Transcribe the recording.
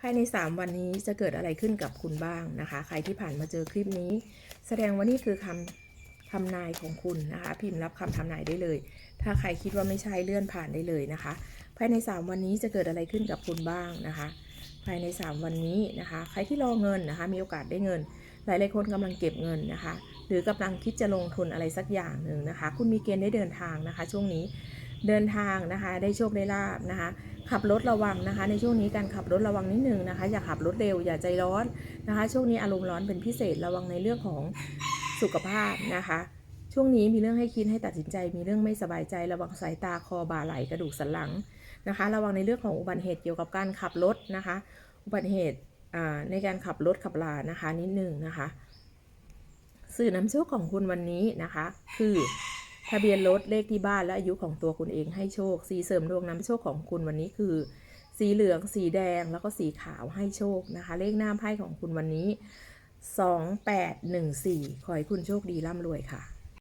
ภายใน 3 วันนี้จะเกิดอะไรขึ้นกับคุณบ้างนะคะ ใครที่ผ่านมาเจอคลิปนี้ แสดงว่านี่คือคำทำนายของคุณนะคะ พิมพ์รับคำทำนายได้เลย ถ้าใครคิดว่าไม่ใช่เลื่อนผ่านได้เลยนะคะ ภายใน 3 วันนี้จะเกิดอะไรขึ้นกับคุณบ้างนะคะ ภายใน 3 วันนี้นะคะ ใครที่รอเงินนะคะ มีโอกาสได้เงิน หลายๆคนกำลังเก็บเงินนะคะ หรือกำลังคิดจะลงทุนอะไรสักอย่างหนึ่งนะคะ คุณมีเกณฑ์ได้เดินทางนะคะ ช่วงนี้ เดินทางนะคะ ได้โชคได้ลาบนะคะ ขับรถระวังนะคะ ในช่วงนี้การขับรถระวังนิดนึงนะคะ อย่าขับรถเร็วอย่าใจร้อนนะคะ ช่วงนี้อารมณ์ร้อนเป็นพิเศษระวังในเรื่องของสุขภาพนะคะ ช่วงนี้มีเรื่องให้คิดให้ตัดสินใจ มีเรื่องไม่สบายใจ ระวังสายตาคอบ่าไหลกระดูกสันหลังนะคะ ระวังในเรื่องของอุบัติเหตุเกี่ยวกับการขับรถนะคะ อุบัติเหตุในการขับรถขับลานะคะนิดนึงนะคะ สื่อนำโชคของคุณวันนี้นะคะ คือ ทะเบียนรถเลขที่บ้านและอายุของตัวคุณเองให้โชค สีเสริมดวงนำโชคของคุณวันนี้คือ สีเหลือง สีแดงแล้วก็สีขาวให้โชคนะคะ เลขหน้าไพ่ของคุณวันนี้ 2814 ขอให้คุณโชคดีร่ำรวยค่ะ